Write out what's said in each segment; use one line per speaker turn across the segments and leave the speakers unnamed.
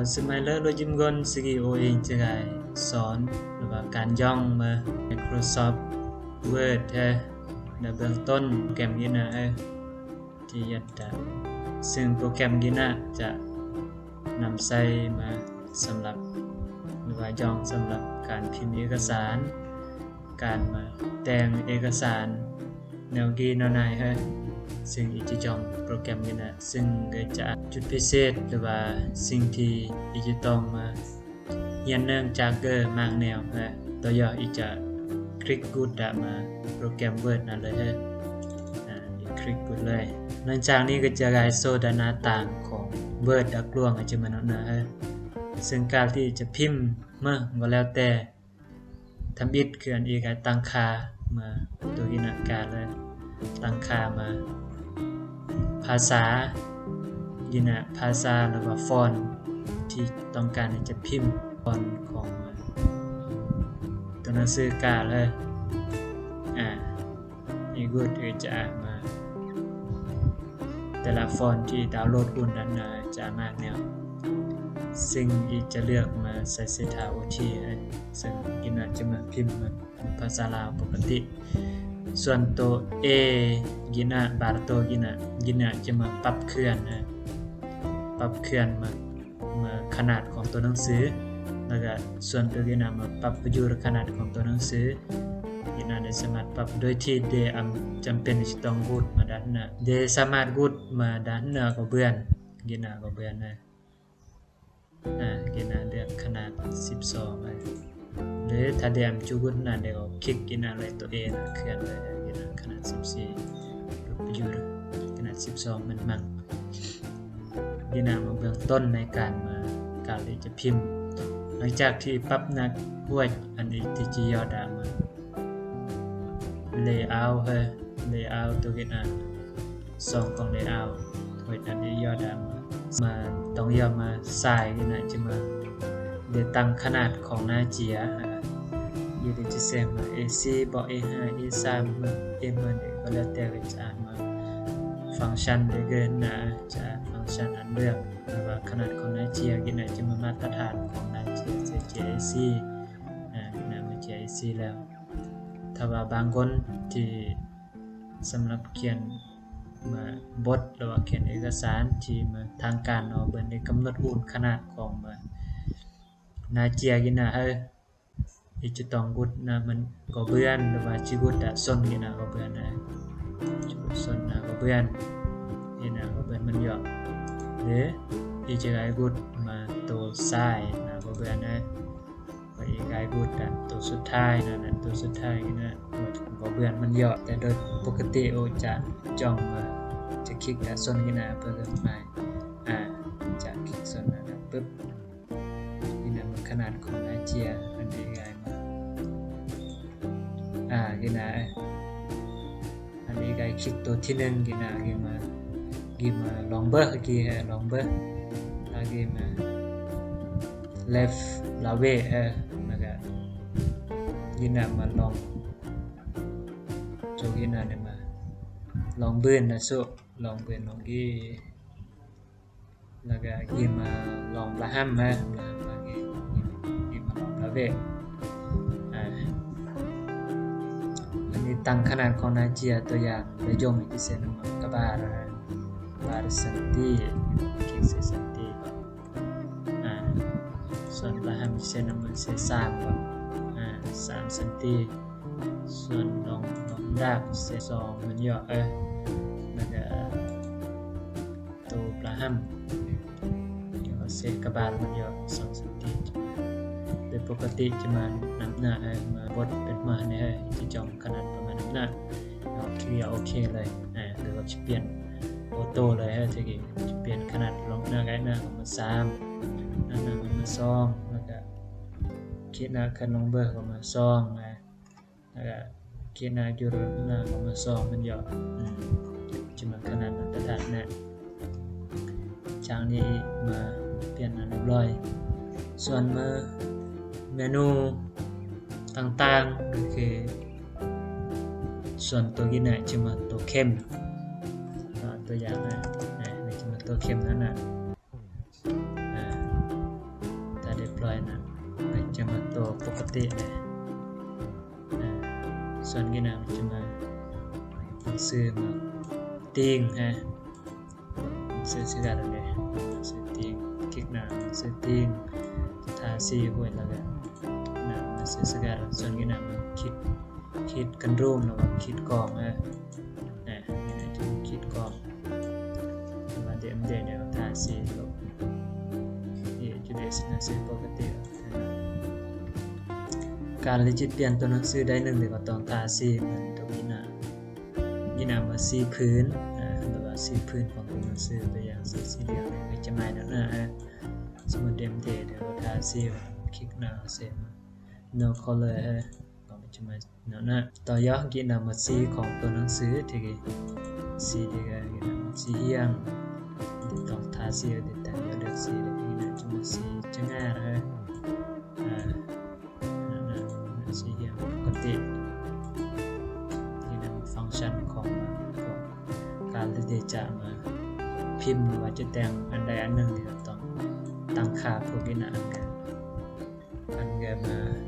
ก็สมัยเลอะโลจิมกอนสกีโอเองจะได้สอนหรือว่าการย่องมา Microsoft Word เออในเบื้องต้นโปรแกรมนี้นะเอที่ยัดดาซึ่งโปรแกรมนี้นะจะนำใช้มาสำหรับหรือว่าย่องสำหรับการพิมพ์เอกสาร การมาแต่งเอกสารแนวกีนวไหนเฮ ซึ่งอีจิจองโปรแกรมนี้นะซึ่งก็จะจุดพิเศษหรือว่าสิ่งที่อีจิต้องมาเรียนเนื่องจากเกอร์มากแนวเฮ้ยตัวย่ออีจะคลิกกูดะมาโปรแกรม Word นั่นเลยเฮ้ยอ่าคลิกกูดเลยหลังจากนี้ก็จะไกโซดาหนาต่างของ Word ดักลวงอาจจะมันนะเฮ้ยซึ่งการที่จะพิมพ์เมื่อก็แล้วแต่ทำอิดคืออันอีกตั้งค่ามาตัวกินาการเลยตั้งค่ามา ภาษายินะภาษาหรือว่าฟอนต์ที่ต้องการจะพิมพ์ฟอนต์ของตัวหนังสือกาเลย อ่าอีกูดเอจะมา แต่ละฟอนต์ที่ดาวน์โหลดอุ่นนั้นนะจะมากแนวซึ่งอีกจะเลือกมาใส่เซทาโอทีซึ่งกินาจะมาพิมพ์มาภาษาลาวปกติ ส่วนตัว A ยินะบาร์โตยินะยินะจะมาปรับเคลื่อนนะปรับเคลื่อนมามาขนาดของตัวหนังสือ แล้วก็ส่วนตัวยินะมาปรับประยุรขนาดของตัวหนังสือยินะได้สามารถปรับโดยที่เดอจำเป็นที่ต้องกูดมาด้านหน้าเดสามารถกูดมาด้านหน้าก็เบือนยินะก็เบือนนะอ่ายินะเลือกขนาด 12ไป หรือถ้าเดียมจูกุนนะเดี๋ยวคลิกกินอะไรตัวเองนะเคลื่อนเลยกินขนาด 14รูปประยุทธ์ขนาด 12 มันมั่งกินนะมาเบื้องต้นในการมาการที่จะพิมพ์ หลังจากที่ปรับนักห้วยอันนี้ที่จียอดามา layout เฮ้ layout ตัวกินนะสองของ layout ห้วยอันนี้ยอดามามาต้องยอมมาใส่กินนะจะมา เดี๋ยวตั้งขนาดของหน้าเจียฮะอยู่ในจะเซม AC บอก A5 A3 มัน A มันก็แล้วแต่ก็จะมาฟังก์ชันได้เกินนะจะฟังก์ชันอันเลือกหรือว่าขนาดของนาเจียกินไหนจะมามาตรฐานของนาเจียเจะ JAC อ่านะมัน JAC แล้ว ถ้าว่าบางคนที่สำหรับเขียนมาบทหรือว่าเขียนเอกสารที่มาทางการเอาเบิ่นได้กำหนดอุ่นขนาดของมา นาเจียกินนะเฮ้ยอีจะต้องกุดนะมันก็เบื่อนหรือว่าจิกุดอะซนกินนะก็เบื่อนนะจิกุดซนนะก็เบื่อนนี่นะก็เบื่อนมันเยอะหรืออีจะไกกุดมาตัวซ้ายนะก็เบื่อนนะก็อีไกกุดอะตัวสุดท้ายนะนั่นตัวสุดท้ายกินนะก็เบื่อนมันเยอะแต่โดยปกติโอจะจ้องมาจะคลิกอะซนกินนะเพื่อเกิดไปอ่าจะคลิกซนนะปึ๊บนี่นะมั นขนาดของอาเจียมันได้ไงมาอ่ากินนะอันนี้ไงคลิกตัวที่หนึ่งกินนะกินมากินมาลองเบอร์กี่ฮะลองเบอร์ลากินมา left ลาเวเออมันก็กินนะมาลองโจกินนะเนี่ยมาลองเบือนนะสุลองเบือนลองกี่แล้วก็กินมาลองปลาห้ำมามากิ เวกอันนี้ตั้งขนาดของนาเจียตัวอย่างระยงอีกเซนมากบาร์บาร์สันติคิกเซสันติอ่าส่วนปลาห้ำเซนมันเซสามสามสันติส่วนลองลองดาบเซสองมันเยอะเออแล้วก็ตัวปลาห้ำเศษกบาลมันเยอะสองสามที โดยปกติจะมาน้ำหน้ามาบดเป็นมาเนี่ยเอ้ยที่จองขนาดประมาณน้ำหน้าเราเคลียร์โอเคเลยอ่าหรือว่าจะเปลี่ยนโอโต้เลยฮ้ยทีนี้จะเปลี่ยนขนาดลงหน้าไกด์หน้าของมาสามหน้าหน้าของมาสองแล้วก็คิดหน้าคันลงเบอร์ของมาสองนะแล้วก็คิดหน้าจุดหน้าของมาสองมันเยอะอืมจะมาขนาดมันตรฐานนะจากนี้มาเปลี่ยนอันเรียบร้อยส่วนมา เมนูต่างๆ ก็คือ ส่วนตัวกินเนี่ยจะมาตัวเข้มตัวอย่างนะนี่จะมาตัวเข้มนั่นนะถ้าเด PLOY นะจะมาตัวปกตินะส่วนกินเนี่ยจะมาซื้อมาติงฮะซื้อซื้ออะไรเนี่ยซื้อติงคลิกหน้าซื้อติงทาซีหวยแล้วกันำมาซื้อซื้อกันส่วนกินน้ำมาคิดคิดกันรูมแล้วก็คิดกองฮะนะนี่นะจะคิดกองมาเดี๋ยวเดี๋ยวเดี๋ยวทาสีลงนี่จุดเด่นนังสือปกติการลิจิตเปลี่ยนตัวหนังสือได้หนึ่งหรือก็ต้องทาสีเหมือนตัวนี้นะนี่นะมาสีพื้นอ่าหรือว่าสีพื้นของตัวหนังสือตัวอย่างสีสีเหลืองเนี่ยจะหมายถึงนะฮะสมมติเดมเดเดี๋ยวทาสีคลิกหน้าเสร็จ no color ฮะก็มันจะมาเนาะนะต่อยอดกินนะมาสีของตัวหนังสือที่สีที่ก็กินนะสีเฮียงต้อทาสีเด็ดแต่เลือกสีเด็ดนี่นะจะมาสีจะง่ายนะฮะอ่านั่นนะสีเหียปกตินี่นะฟังก์ชันของของการที่จะมาพิมพ์หรือว่าจะแต่งอันใดอันหนึ่งเนี่ยต้องตั้งค่าพวกนี้นะอันกันอันกิดมา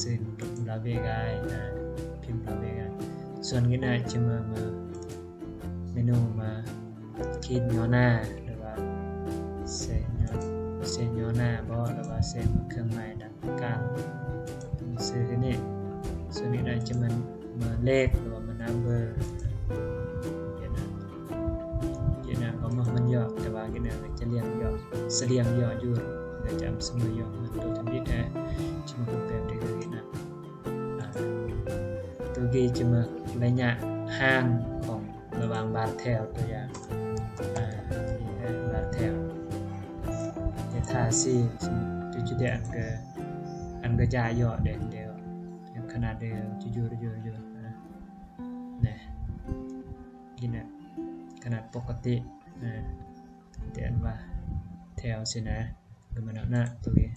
เขียนหนังสือปลาเบกายอ่าพิมพ์ปลาเบกายส่วนกินะจะมามาเมนูมาคิดย่อหน้าหรือว่าเซนย่อเซนย่อหน้าบ่หรือว่าเซนเครื่องหมายดังกลางซื้อกันนี่ส่วนนี้ได้จะมันมาเลขหรือว่ามานัมเบอร์เดี๋ยวนะเดี๋ยวนะก็มามันย่อแต่ว่ากันเนี่ยจะเรียงย่อเสเรียงย่ออยู่เดี๋ยวจะเสมอย่อมันตัวทำบิดนะ ตัวกีจะมาระยะห่างของระหว่างบาดแถวตัวอย่างอ่านี่นะบาดแถวเดี๋ยวทาสีจุดจุดเดียวอันก็อันก็จะย่อเด่นเดียวเดี๋ยวขนาดเดียวจะอยู่อยู่อยู่นะนะกินนะขนาดปกตินะเดี๋ยวอันว่าแถวสินะก็มันเอาหน้าตัวนี้